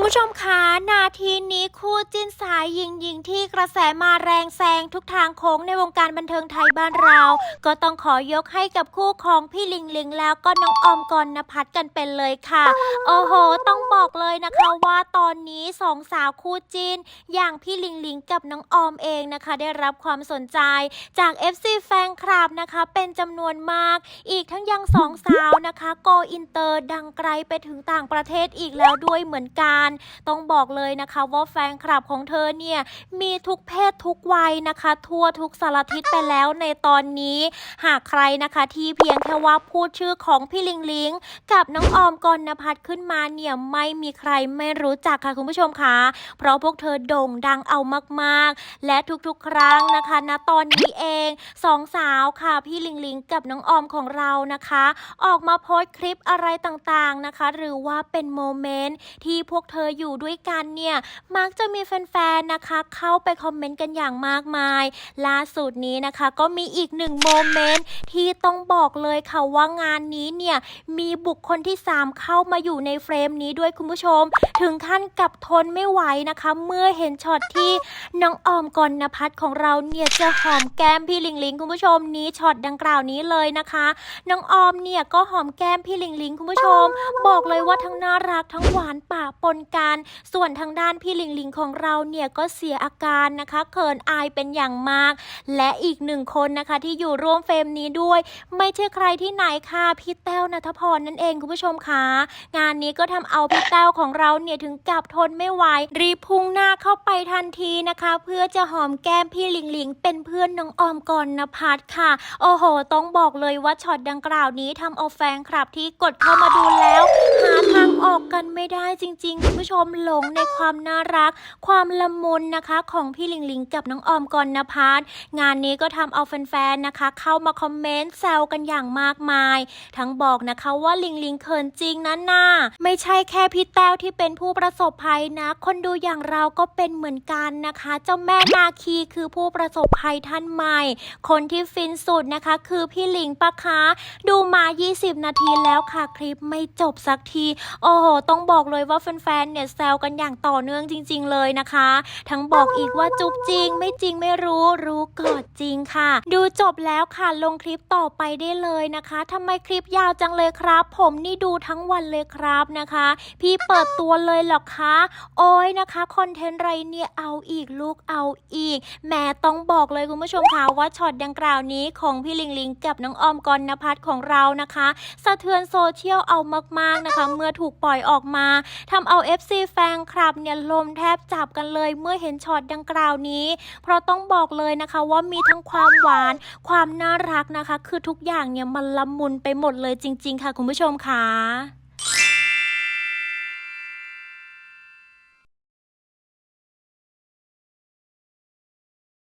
คุณผู้ชมคะนาทีนี้คู่จิ้นสายหญิงหญิงที่กระแสมาแรงแซงทุกทางโค้งในวงการบันเทิงไทยบ้านเรา ก็ต้องขอยกให้กับคู่ของพี่ลิงลิงแล้วก็น้องออมกรณพัฒน์กันเป็นเลยค่ะ โอ้โห ต้อง บอกเลยนะคะว่าตอนนี้สองสาวคู่จิ้นอย่างพี่ลิงลิงกับน้องออมเองนะคะ ได้รับความสนใจจาก FC แฟนคลับนะคะ เป็นจำนวนมาก อีกทั้งยังสองสาวนะคะโกอินเตอร์ดังไกลไปถึงต่างประเทศอีกแล้วด้วยเหมือนกัน ต้องบอกเลยนะคะว่าแฟนคลับของเธอเนี่ยมีทุกเพศทุกวัยนะคะ ทั่วทุกสารทิศไปแล้วในตอนนี้ หากใครนะคะที่เพียงแค่ว่าพูดชื่อของพี่ลิงลิงกับน้องออมกรณพัฒน์ขึ้นมาเนี่ยไม่มีใครไม่รู้จักค่ะคุณผู้ชมคะเพราะพวกเธอโด่งดังเอามากๆ และทุกๆ ครั้งนะคะณตอนนี้เองสองสาวค่ะ พี่ลิงลิงกับน้องออมของเรานะคะ ออกมาโพสต์คลิปอะไรต่างๆนะคะ หรือว่าเป็นโมเมนต์ที่พวกเธออยู่ด้วยกันเนี่ย มักจะมีแฟนๆนะคะ เข้าไปคอมเมนต์กันอย่างมากมาย ล่าสุดนี้นะคะ ก็มีอีกหนึ่งโมเมนต์ที่ต้องบอกเลยค่ะว่างานนี้เนี่ยมีบุคคลที่ 3 เข้ามาอยู่ในเฟรมนี้ด้วยคุณผู้ชม ถึงขั้นกับทนไม่ไหวนะคะ เมื่อเห็นช็อตที่น้องออมกรณพัฒน์ของเราเนี่ยจะหอมแก้มพี่ลิงลิงคุณผู้ชมนี้ช็อตดังกล่าวนี้เลยนะคะ น้องออมเนี่ยก็หอมแก้มพี่ลิงลิงคุณผู้ชม บอกเลยว่าทั้งน่ารักทั้งหวานปะปนกัน ส่วนทางด้านพี่ลิงลิงของเราเนี่ยก็เสียอาการนะคะเขินอายเป็นอย่างมาก และอีกหนึ่งคนนะคะที่อยู่ร่วมเฟรมนี้ด้วย ไม่ใช่ใครที่ไหนค่ะพี่แต้วนัทพรนั่นเองคุณผู้ชมคะงานนี้ก็ทำเอาพี่แต้วของเราเนี่ยถึงกับทนไม่ไหวรีพุ่งหน้าเข้าไปทันทีนะคะ เพื่อจะหอมแก้มพี่ลิงลิงเป็นเพื่อนน้องออมกรณพัฒน์ค่ะ โอ้โห ต้องบอกเลยว่าช็อตดังกล่าวนี้ทำเอาแฟนคลับที่กดเข้ามาดูแล้ว หาทางออกกันไม่ได้จริงๆคุณผู้ชมหลงในความน่ารัก ความละมุนนะคะ ของพี่ลิงลิงกับน้องออมกรณพัฒน์งานนี้ก็ทำเอาแฟนๆนะคะ เข้ามาคอมเมนต์แซวกันอย่างมากมาย ทั้งบอกนะคะว่าลิงลิงเขินจริงนะน่าไม่ใช่แค่พี่แต้วที่เป็นผู้ประสบภัยนะ คนดูอย่างเราก็เป็นเหมือนกันนะคะ เจ้าแม่นาคีคือผู้ประสบภัยท่านใหม่ คนที่ฟินสุดนะคะ คือพี่หลิงปะคะ ดูมา 20 นาทีแล้วค่ะคลิปไม่จบสักที โอ้โห ต้องบอกเลยว่าแฟนๆ เนี่ยแซวกันอย่างต่อเนื่องจริง ๆ เลยนะคะ ทั้งบอกอีกว่าจุบจริง ไม่จริงไม่รู้รู้กอดจริงค่ะ ดูจบแล้วค่ะลงคลิปต่อไปได้เลยนะคะทำไมคลิปยาวจังเลยครับ ผมนี่ดูทั้งวันเลยครับนะคะพี่เปิดตัวเลยเหรอคะ โอ้ยนะคะคอนเทนต์ไรเนี่ยเอาอีกลูกเอาอีกแหม้ต้องบอกเลยคุณผู้ชมค่ะว่าช็อตดังกล่าวนี้ของพี่ลิงลิงกับน้องออมกรณพัฒน์ของเรานะคะ สะเทือนโซเชียลเอามากๆนะคะ เมื่อถูกปล่อยออกมาทำเอา FC แฟนคลับเนี่ยลมแทบจับกันเลย เมื่อเห็นช็อตดังกล่าวนี้ เพราะต้องบอกเลยนะคะว่ามีทั้งความหวาน ความน่ารักนะคะ คือทุกอย่างเนี่ยมันละมุนไปหมดเลยจริง ๆ ค่ะคุณผู้ชมค่ะ